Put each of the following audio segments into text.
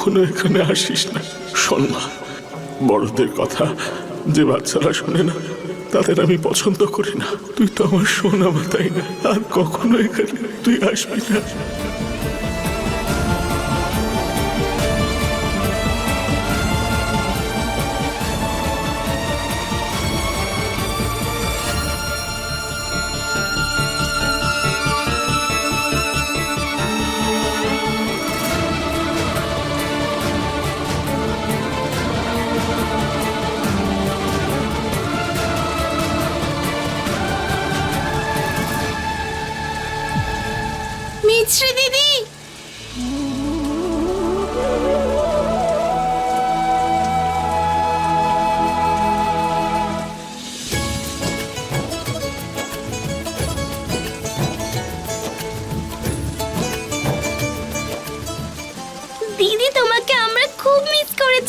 কখনো এখানে আসিস না। শোন না বড়দের কথা যে বাচ্চারা শোনে না, তাদের আমি পছন্দ করি না। তুই তো আমার শোনা তাই না, আর কখনো এখানে তুই আসবি না।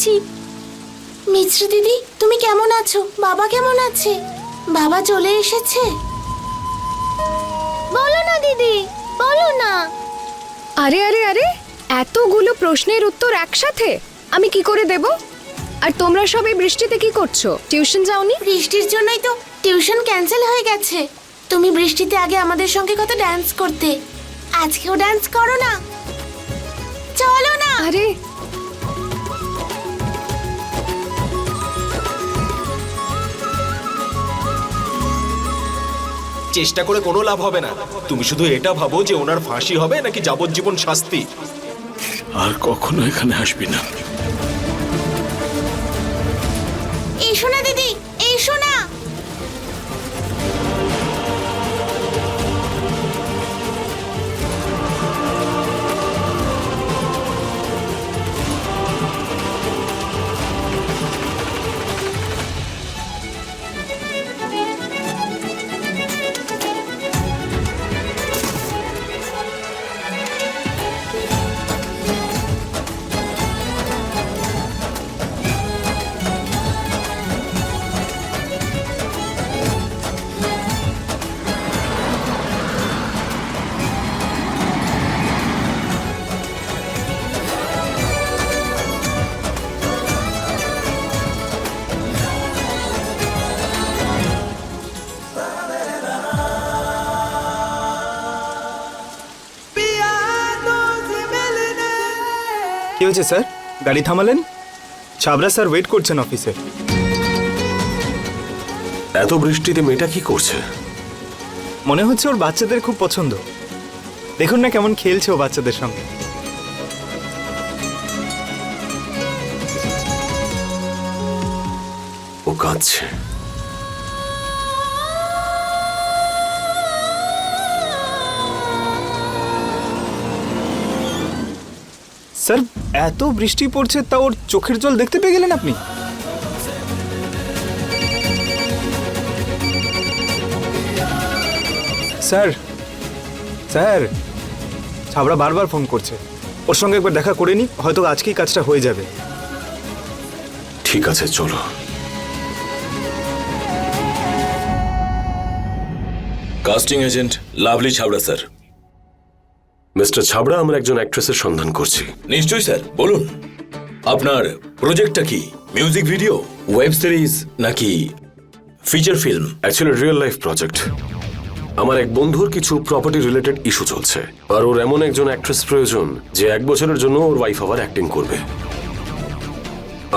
মিস করেছি মিছরি দিদি তুমি কেমন আছো? বাবা কেমন আছে? বাবা চলে এসেছে? বলো না দিদি বলো না। আরে আরে আরে এতগুলো প্রশ্নের উত্তর একসাথে? আমি কি করে দেব? আর তোমরা সব এই বৃষ্টিতে কি করছ? টিউশন যাওনি? বৃষ্টির জন্যই তো টিউশন ক্যান্সেল হয়ে গেছে। তুমি বৃষ্টিতে আগে আমাদের সঙ্গে কত ডান্স করতে? আজকেও ডান্স করো না। চলো না। আরে চেষ্টা করে কোনো লাভ হবে না। তুমি শুধু এটা ভাবো যে ওনার ফাঁসি হবে নাকি যাবজ্জীবন শাস্তি? আর কখনো এখানে আসবি না। হয়েছে স্যার গাড়ি থামালেন? ছাবরা স্যার ওয়েট করছেন অফিসে এত বৃষ্টিতে মেয়েটা কি করছে? মনে হচ্ছে ওর বাচ্চাদের খুব পছন্দ। দেখুন না কেমন খেলছে ও বাচ্চাদের সঙ্গে। ও কাঁদছে। স্যার এত বৃষ্টি পড়ছে তা ওর চোখের জল দেখতে পেয়ে গেলেন আপনি? স্যার স্যার ছাবড়া বারবার ফোন করছে। ওর সঙ্গে একবার দেখা করে নি হয়তো আজকেই কাজটা হয়ে যাবে। ঠিক আছে চলো। Casting agent Lovely Chhabra sir mister Chhabra আমরা একজন অ্যাক্ট্রেসের সন্ধান করছি। নিশ্চয়ই স্যার। বলুন আপনার প্রজেক্টটা কি? মিউজিক ভিডিও ওয়েব সিরিজ নাকি feature film actually real life project আমার এক বন্ধুর কিছু প্রপার্টি রিলেটেড ইস্যু চলছে আর ওর এমন একজন অ্যাক্ট্রেস প্রয়োজন যে এক বছরের জন্য ওর ওয়াইফ আবার অ্যাক্টিং করবে।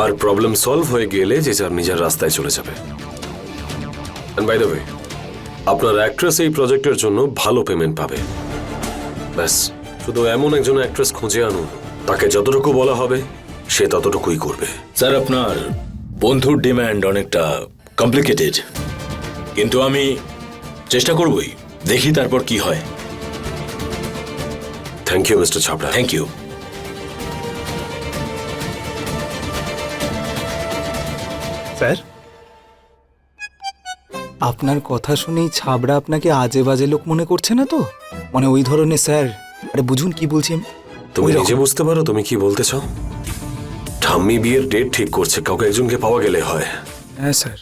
আর প্রবলেম সলভ হয়ে গেলে যে যার নিজের রাস্তায় চলে যাবে। বাই দ্য ওয়ে আপনার অ্যাক্ট্রেস এই প্রজেক্টের জন্য ভালো পেমেন্ট পাবে। ব্যাস। শুধু এমন একজন অ্যাক্ট্রেস খুঁজে আনুন। তাকে যতটুকু বলা হবে সে ততটুকুই করবে। স্যার আপনার বন্ধুর ডিমান্ড অনেকটা কমপ্লিকেটেড কিন্তু আমি চেষ্টা করবই দেখি তারপর কি হয়। Thank you mister Chhabra thank you sir আপনার কথা শুনেই ছাবড়া আপনাকে আজে বাজে লোক মনে করছে না তো? মানে ওই ধরনের স্যার। আরে বুঝুন কি বলছি আমি? তুমি। নিজে বুঝতে পারো তুমি কি বলতে চাও? ঠাম্মি বিয়ের ডেট ঠিক করছে কাউকে একজনকে পাওয়া গেলে হয়। হ্যাঁ স্যার।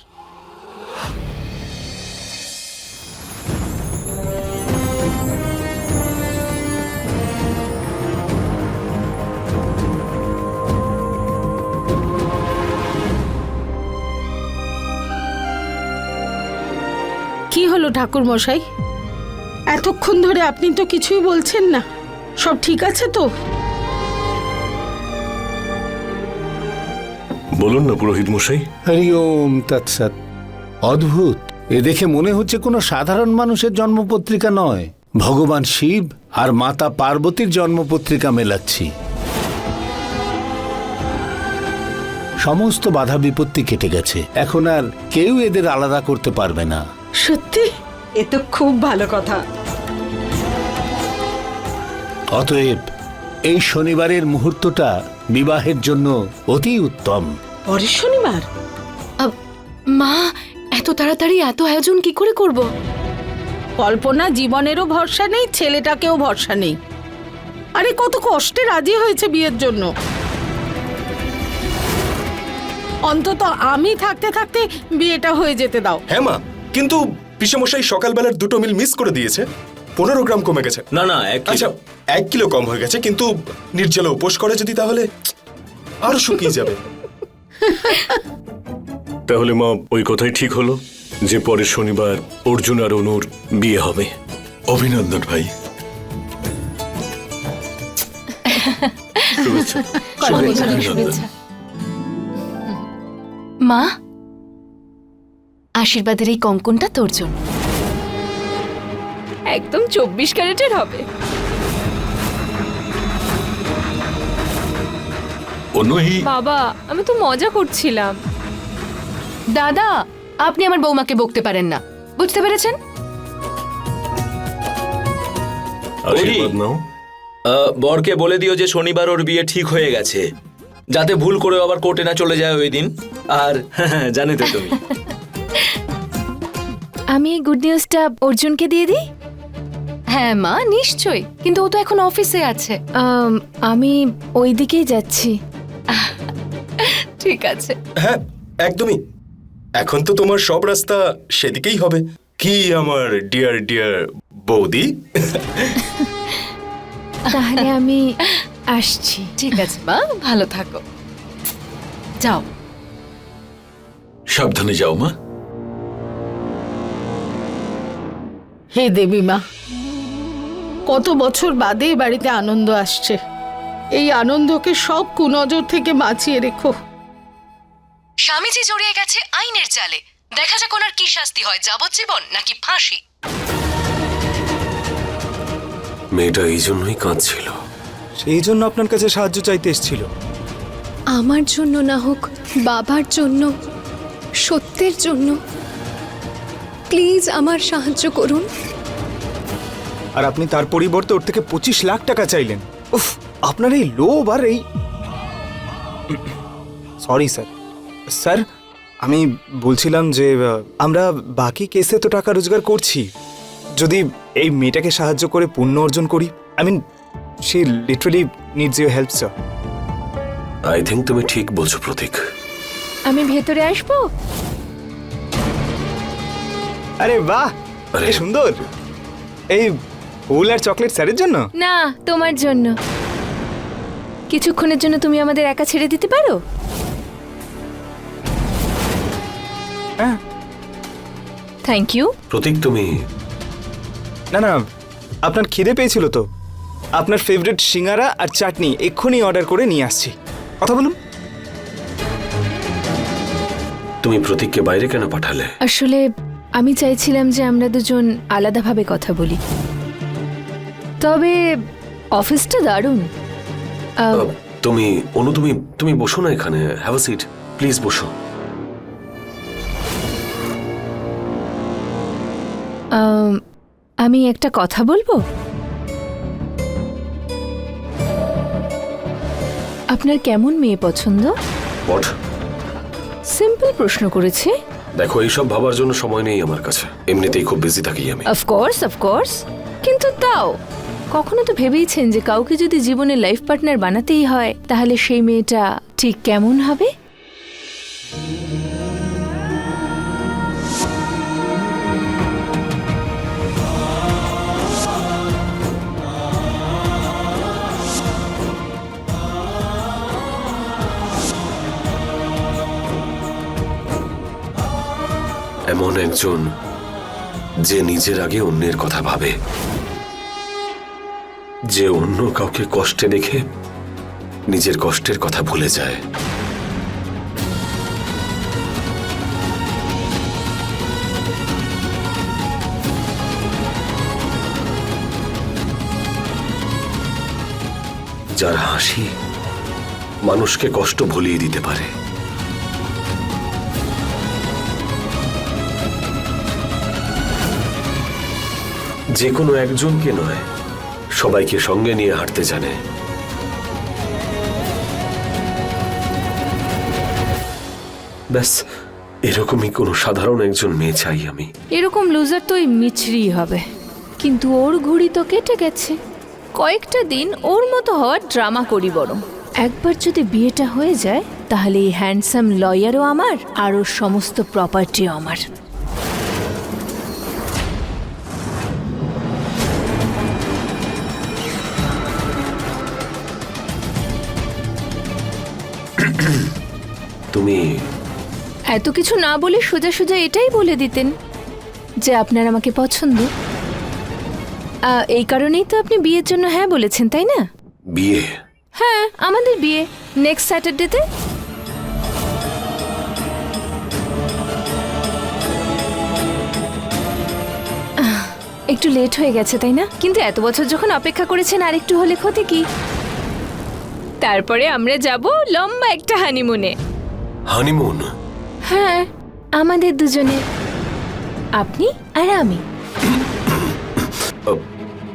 ঠাকুর মশাই এতক্ষণ ধরে আপনি তো কিছুই বলছেন না। সব ঠিক আছে তো? বলুন না পুরোহিত মশাই। হরি ওম তৎসৎ অদ্ভুত। এ দেখে মনে হচ্ছে কোনো সাধারণ মানুষের জন্মপত্রিকা নয়। ভগবান শিব আর মাতা পার্বতীর জন্মপত্রিকা মেলাচ্ছি। সমস্ত বাধা বিপত্তি কেটে গেছে। এখন আর কেউ এদের আলাদা করতে পারবে না। সত্যি? এ তো খুব ভালো কথা। অতএব এই শনিবারের মুহূর্তটা বিবাহের জন্য অতি উত্তম। পরের শনিবার? মা এত তাড়াতাড়ি এত আয়োজন কি করে করব? কল্পনা জীবনেরও ভরসা নেই ছেলেটাকেও ভরসা নেই। আরে কত কষ্টে রাজি হয়েছে বিয়ের জন্য। অন্তত আমি থাকতে থাকতে বিয়েটা হয়ে যেতে দাও। হ্যাঁ মা। কিন্তু পিসেমশাই সকালবেলার দুটো মিল মিস করে দিয়েছে। পনেরো গ্রাম কমে গেছে। না না এক আচ্ছা এক কিলো কম হয়ে গেছে কিন্তু নির্জলা উপোস করে যদি তাহলে আরও শুকিয়ে যাবে। তাহলে মা ওই কথাই ঠিক হলো যে পরের শনিবার অর্জুন আর অনুর বিয়ে হবে। অভিনন্দন ভাই। মা আশীর্বাদের এই কঙ্কনটা তোর জন্য। একদম চব্বিশ ক্যারেটের হবে। অনুহি। বাবা আমি তো মজা করছিলাম। দাদা আপনি আমার বৌমাকে বকতে পারেন না। বুঝতে পেরেছেন? আশীর্বাদ নাও। আহ, বরকে বলে দিও যে শনিবার ওর বিয়ে ঠিক হয়ে গেছে। যাতে ভুল করে আবার কোর্টে না চলে যায় ওই দিন। আর জানি তো তুমি। আমি এই গুড নিউজটা অর্জুনকে দিয়ে দিই? হ্যাঁ মা নিশ্চয়ই। কিন্তু ও তো এখন অফিসে আছে। আমি ওই দিকেই যাচ্ছি। ঠিক আছে। হ্যাঁ একদমই। এখন তো তোমার সব রাস্তা সেদিকেই হবে। কি আমার ডিয়ার ডিয়ার বৌদি? তাহলে আমি আসছি। ঠিক আছে মা ভালো থাকো। যাও। সাবধানে যাও মা। হে দেবী মা কত বছর বাদে বাড়িতে আনন্দ আসছে। এই আনন্দকে সব কুনজর থেকে বাঁচিয়ে রেখো। স্বামীজি জড়িয়ে গেছে আইনের জালে। দেখা যাক ওনার কি শাস্তি হয় যাবজ্জীবন নাকি ফাঁসি? মেয়েটা এই জন্যই কাঁদছিল। সেই জন্য আপনার কাছে সাহায্য চাইতে এসেছিল। আমার জন্য না হোক বাবার জন্য সত্যের জন্য। প্লিজ আমার সাহায্য করুন। আর আপনি তার পরিবর্তে ওর থেকে পঁচিশ লাখ টাকা চাইলেন। উফ আপনার এই লোভ আর এই সরি স্যার স্যার আমি বলছিলাম যে আমরা বাকি কেসে তো টাকা রোজগার করছি। যদি এই মেয়েটাকে সাহায্য করে পুণ্য অর্জন করি I mean she literally needs your help sir I think তুমি ঠিক বলছো প্রতীক। আমি ভেতরে আসব? আরে বাহ আরে। সুন্দর। এই ফুল আর চকলেট স্যারের জন্য? না তোমার জন্য। কিছুক্ষণের জন্য তুমি আমাদের একা ছেড়ে দিতে পারো? হ্যাঁ। থ্যাংক ইউ প্রতীক তুমি না না আপনার খিদে পেয়েছিল তো। আপনার ফেভারিট সিঙ্গারা আর চাটনি এক্ষুনি অর্ডার করে নিয়ে আসছি। কথা বলুন। তুমি প্রতীককে বাইরে কেন পাঠালে? আসলে আমি চাইছিলাম যে আমরা দুজন আলাদাভাবে কথা বলি। তবে অফিসটা দারুণ। আহ, তুমি অনু তুমি তুমি বসো না এখানে। হ্যাভ আ সিট প্লিজ বসো। আম, আমি একটা কথা বলব? আপনার কেমন মেয়ে পছন্দ? বট সিম্পল প্রশ্ন করেছি। দেখো, এইসব ভাবার জন্য সময় নেই আমার কাছে। এমনিতেই খুব বিজি থাকি আমি। অফকোর্স অফকোর্স কিন্তু তাও, কখনো তো ভেবেইছেন যে কাউকে যদি জীবনে লাইফ পার্টনার বানাতেই হয়, তাহলে সেই মেয়েটা ঠিক কেমন হবে? এমন একজন যে নিজের আগে অন্যের কথা ভাবে। যে অন্য কাউকে কষ্টে দেখে নিজের কষ্টের কথা ভুলে যায়। যার হাসি মানুষকে কষ্ট ভুলিয়ে দিতে পারে। যে কোনো একজনকে নয়, সবাইকে সঙ্গে নিয়ে হাঁটতে জানে। ব্যাস, এরকমই কোনো সাধারণ একজন মেয়ে চাই আমি। এরকম লুজার তো ওই হবে। কিন্তু ওর ঘুড়ি তো কেটে গেছে। কয়েকটা দিন ওর মতো হওয়ার ড্রামা করি বরং। একবার যদি বিয়েটা হয়ে যায়, তাহলে এই হ্যান্ডসাম লয়ারও আমার আর ওর সমস্ত প্রপার্টিও আমার। তুমি এত কিছু না বলে সোজা সোজা এটাই বলে দিতেন যে আপনার আমাকে পছন্দ। এই কারণেই তো আপনি বিয়ের জন্য হ্যাঁ বলেছেন তাই না? বিয়ে? হ্যাঁ আমাদের বিয়ে। নেক্সট স্যাটারডেতে একটু লেট হয়ে গেছে তাই না? কিন্তু এত বছর যখন অপেক্ষা করেছেন আর একটু হলে ক্ষতি কি? তারপরে আমরা যাব লম্বা একটা হানিমুনে হানিমুন। হ্যাঁ আমাদের দুজনে আপনি আর আমি।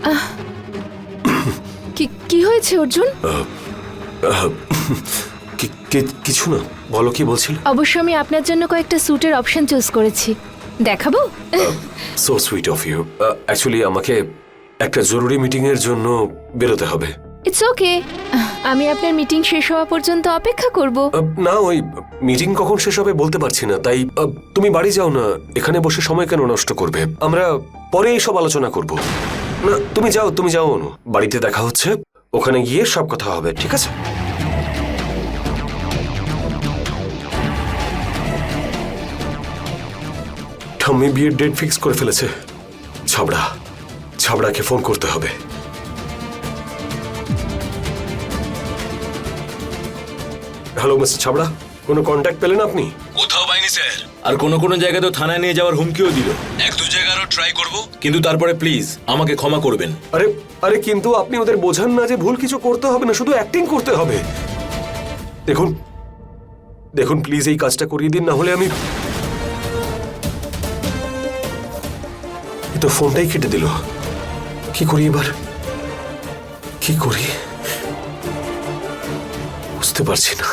আহ, কি- কি হয়েছে অর্জুন? কি- কি- কিছু না বলো কি বলছিল? অবশ্য আমি আপনার জন্য কয়েকটা স্যুটের অপশন চুজ করেছি। দেখাবো? So sweet of you actually আমাকে একটা জরুরি মিটিং এর জন্য বেরোতে হবে। ইটস ওকে আমি আপনার মিটিং শেষ হওয়া পর্যন্ত অপেক্ষা করব। না, ওই মিটিং কখন শেষ হবে বলতে পারছি না, তাই তুমি বাড়ি যাও না, এখানে বসে সময় কেন নষ্ট করবে? আমরা পরে সব আলোচনা করব। না, তুমি যাও তুমি যাও, অনু। বাড়িতে দেখা হচ্ছে, ওখানে গিয়ে সব কথা হবে, ঠিক আছে? ঠাম্মি বিয়ের ডেট ফিক্স করে ফেলেছে। ছাবড়া ছাবড়াকে ফোন করতে হবে। হ্যালো মিস্টার ছাবড়া কোনো কন্ট্যাক্ট পেলেন আপনি? কোথাও পাইনি স্যার। আর কোনো কোনো জায়গায় তো থানায় নিয়ে যাওয়ার হুমকিও দিল। এক দু জায়গা আরও ট্রাই করব। কিন্তু তারপরে প্লিজ আমাকে ক্ষমা করবেন। আরে আরে কিন্তু আপনি ওদের বোঝান না যে ভুল কিছু করতে হবে না শুধু অ্যাক্টিং করতে হবে। দেখুন দেখুন প্লিজ এই কাজটা করিয়ে দিন না হলে আমি এ তো ফোনটাই কেটে দিল। কি করি এবার? কি করি? বুঝতে পারছি না।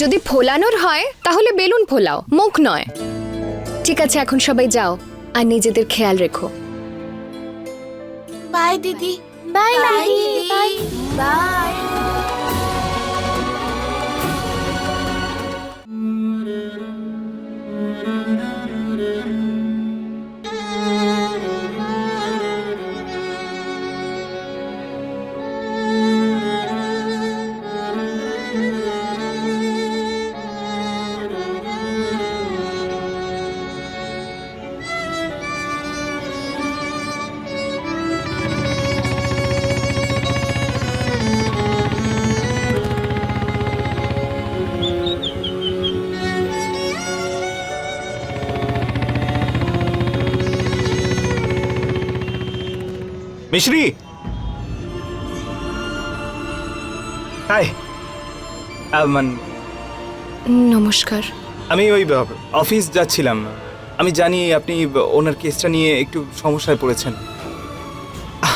যদি ফোলানোর হয় তাহলে বেলুন ফোলাও মুখ নয়। ঠিক আছে এখন সবাই যাও আর নিজেদের খেয়াল রেখো। বাই দিদি। Bye bye bye Mishri. Hi. মান নমস্কার। আমি ওই অফিস যাচ্ছিলাম। আমি জানি আপনি ওনার কেসটা নিয়ে একটু সমস্যায় পড়েছেন।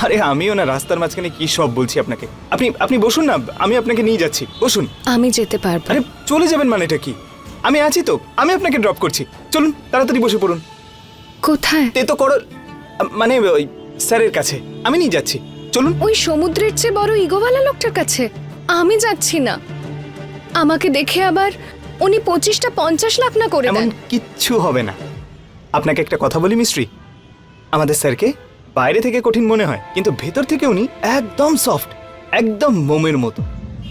আরে আমি ওনার রাস্তার মাঝখানে কি সব বলছি আপনাকে? আপনি আপনি বসুন না আমি আপনাকে নিয়ে যাচ্ছি বসুন। আমি যেতে পারব। আরে চলে যাবেন মানে এটা কি? আমি আছি তো আমি আপনাকে ড্রপ করছি। চলুন তাড়াতাড়ি বসে পড়ুন। কোথায়? তে তো করো মানে ওই স্যারের কাছে। আমি নিয়ে যাচ্ছি। চলুন। ওই সমুদ্রের চেয়ে বড় ইগোওয়ালা লোকটার কাছে। আমি যাচ্ছি না। আমাকে দেখে আবার উনি পঁচিশটা পঞ্চাশ লাখ না করে এমন দেন। কিচ্ছু হবে না। আপনাকে একটা কথা বলি মিস্ত্রি? আমাদের স্যারকে বাইরে থেকে কঠিন মনে হয় কিন্তু ভেতর থেকে উনি একদম সফট একদম মোমের মতো।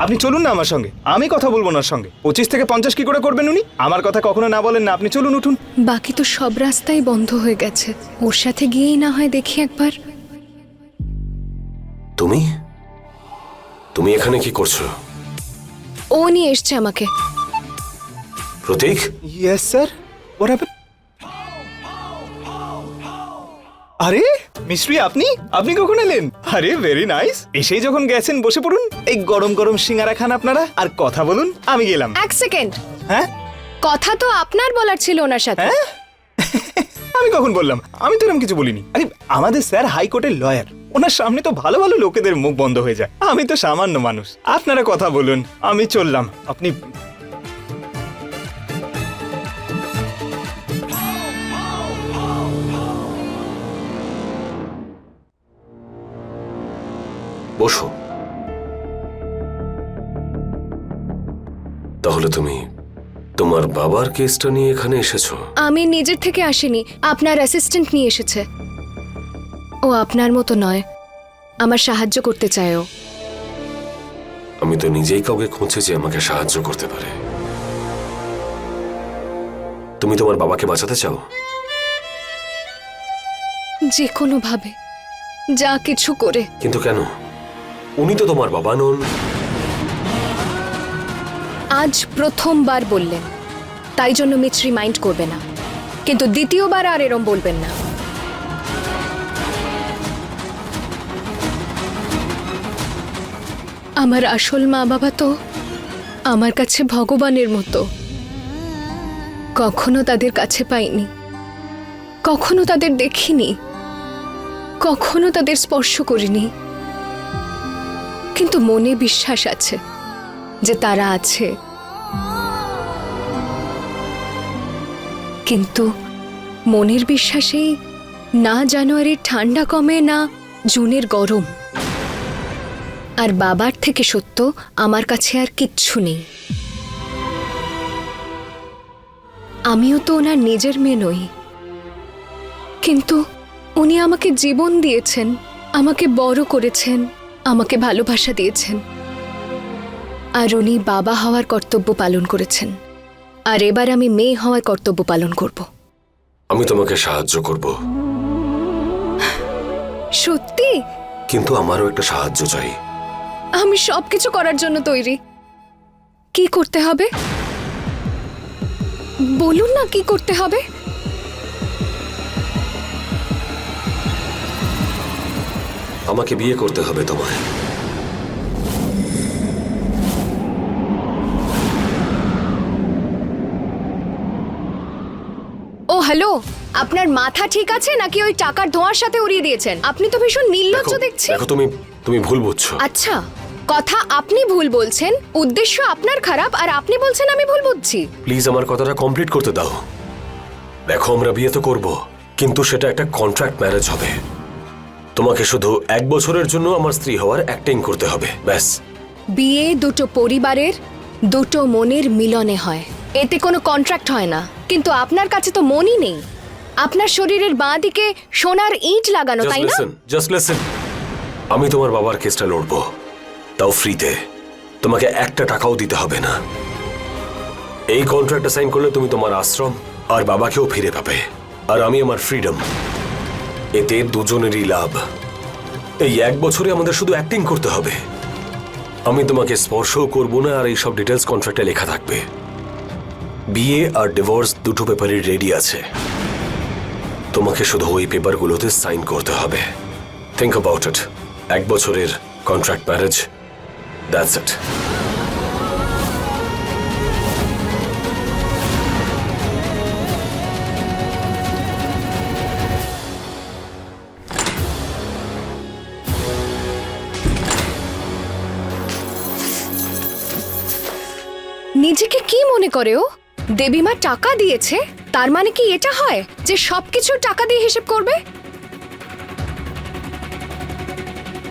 আপনি চলুন না আমার সঙ্গে। আমি কথা বলব ওনার সঙ্গে। পঁচিশ থেকে পঞ্চাশ কি করে করবেন উনি? আমার কথা কখনো না বলেন না আপনি চলুন উঠুন। বাকি তো সব রাস্তাই বন্ধ হয়ে গেছে। ওর সাথে গিয়েই না হয় দেখি একবার। তুমি? তুমি এখানে কি করছ? ও নিয়ে এসছে আমাকে। প্রতীক? ইয়েস স্যার হোয়াট আরে মিস্ত্রি আপনি? আপনি কখন এলেন? আরে ভেরি নাইস এসেই যখন গেছেন বসে পড়ুন। এই গরম গরম সিঙ্গারা খান আপনারা। আর কথা বলুন আমি গেলাম। এক সেকেন্ড। হ্যাঁ? কথা তো আপনার বলার ছিল ওনার সাথে। হ্যাঁ? আমি কখন বললাম? আমি তো এরকম কিছু বলিনি। আরে আমাদের স্যার হাইকোর্টের লয়ার। ওনার সামনে তো ভালো ভালো লোকেদের মুখ বন্ধ হয়ে যায়। আমি তো সামান্য মানুষ। আপনারা কথা বলুন আমি চললাম। আপনি বসো। তাহলে তুমি তোমার বাবার কেসটা নিয়ে এখানে এসেছ? আমি নিজের থেকে আসিনি আপনার অ্যাসিস্ট্যান্ট নিয়ে এসেছে। ও আপনার মতো নয় আমার সাহায্য করতে চায় ও। আমি তো নিজেই কাউকে খুঁজছি যে আমাকে সাহায্য করতে পারে। তুমি তোমার বাবাকে বাঁচাতে চাও? যে কোনোভাবে যা কিছু করে। কিন্তু কেন? উনি তো তোমার বাবা নন। আজ প্রথমবার বললেন, তাই জন্য মিছরি মাইন্ড করবে না। কিন্তু দ্বিতীয়বার আর এরম বলবেন না। আমার আসল মা বাবা তো আমার কাছে ভগবানের মতো। কখনো তাদের কাছে পাইনি। কখনো তাদের দেখিনি। কখনো তাদের স্পর্শ করিনি। কিন্তু মনে বিশ্বাস আছে যে তারা আছে। কিন্তু মনের বিশ্বাসেই না জানুয়ারির ঠান্ডা কমে না জুনের গরম। আর বাবার থেকে সত্য আমার কাছে আর কিচ্ছু নেই। আমিও তো ওনার নিজের মেয়ে নই। কিন্তু উনি আমাকে জীবন দিয়েছেন, আমাকে বড় করেছেন। আমাকে ভালোবাসা দিয়েছেন। আর উনি বাবা হওয়ার কর্তব্য পালন করেছেন। আর এবার আমি মেয়ে হওয়ার কর্তব্য পালন করব। আমি তোমাকে সাহায্য করব। সত্যি? কিন্তু আমারও একটা সাহায্য চাই। আমি সবকিছু করার জন্য তৈরি। কি করতে হবে? বলুন না কি করতে হবে? আমাকে বিয়ে করতে হবে তোমায়। ও হ্যালো! আপনার মাথা ঠিক আছে নাকি ওই টাকার ধোঁয়ার সাথে উড়িয়ে দিয়েছেন? আপনি তো ভীষণ নির্লজ্জ দেখো দেখছি। দেখো তুমি তুমি ভুল বুঝছ। আচ্ছা কথা আপনি ভুল বলছেন উদ্দেশ্য আপনার খারাপ আর আপনি বলছেন আমি ভুল বুঝছি। প্লিজ আমার কথাটা কমপ্লিট করতে দাও। দেখো আমরা বিয়ে তো করব কিন্তু সেটা একটা কন্ট্রাক্ট ম্যারেজ হবে। তোমাকে শুধু এক বছরের জন্য আমার স্ত্রী হওয়ার অ্যাক্টিং করতে হবে ব্যাস। বিয়ে দুটো পরিবারের দুটো মনের মিলনে হয়। এতে কোনো কন্ট্রাক্ট হয় না। কিন্তু আপনার কাছে তো মনই নেই। আপনার শরীরের বাঁ দিকে সোনার ইট লাগানো তাই না? জাস্ট লিসেন আমি তোমার বাবার কেসটা লড়বো। তাও ফ্রিতে। তোমাকে একটা টাকাও দিতে হবে না। এই কন্ট্রাক্টটা সাইন করলে তুমি তোমার আশ্রম আর বাবাকেও ফিরে পাবে। আর আমি আমার ফ্রিডম এতে দুজনেরই লাভ। এই এক বছরে আমাদের শুধু অ্যাক্টিং করতে হবে। আমি তোমাকে স্পর্শও করব না, আর এইসব ডিটেলস কন্ট্রাক্টে লেখা থাকবে। বিয়ে আর ডিভোর্স দুটো পেপারই রেডি আছে। তোমাকে শুধু ওই পেপারগুলোতে সাইন করতে হবে। থিঙ্ক অ্যাবাউট ইট এক বছরের কন্ট্রাক্ট ম্যারেজ দ্যাটস ইট নিজেকে কি মনে করে ও? দেবীমা টাকা দিয়েছে তার মানে কি এটা হয় যে সবকিছু টাকা দিয়ে হিসেব করবে?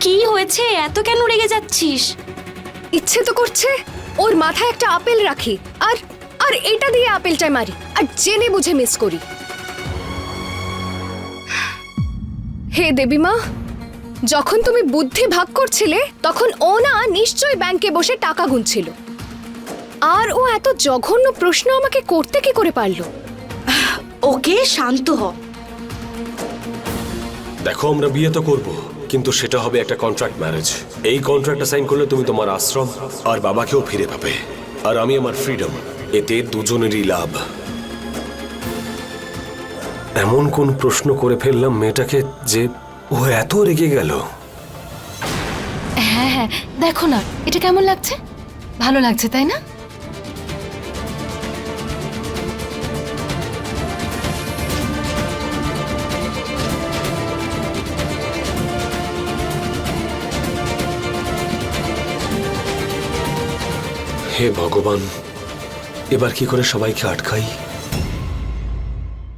কি হয়েছে? এত কেন রেগে যাচ্ছিস? ইচ্ছে তো করছে ওর মাথায় একটা আপেল রাখি আর আর এটা দিয়ে আপেলটায় মারি আর জেনে বুঝে মিস করি। হে দেবীমা যখন তুমি বুদ্ধি ভাগ করছিলে তখন ও না নিশ্চয়ই ব্যাংকে বসে টাকা গুনছিল। আর ও এত জঘন্য প্রশ্ন আমাকে করতে কি করে পারল? ওকে শান্ত হ। দেখো আমরা বিয়ে তো করব কিন্তু সেটা হবে একটা কন্ট্রাক্ট ম্যারেজ এই কন্ট্রাক্টটা সাইন করলে তুমি তোমার আশ্রম আর বাবাকেও ফিরে পাবে। আর আমি আমার ফ্রিডম এতে দুজনেরই লাভ। এমন কোন প্রশ্ন করে ফেললাম মেয়েটাকে যে ও এত রেগে গেল? হ্যাঁ হ্যাঁ দেখো না এটা কেমন লাগছে? ভালো লাগছে তাই না? হে ভগবান এবার কি করে সবাইকে আটকাই?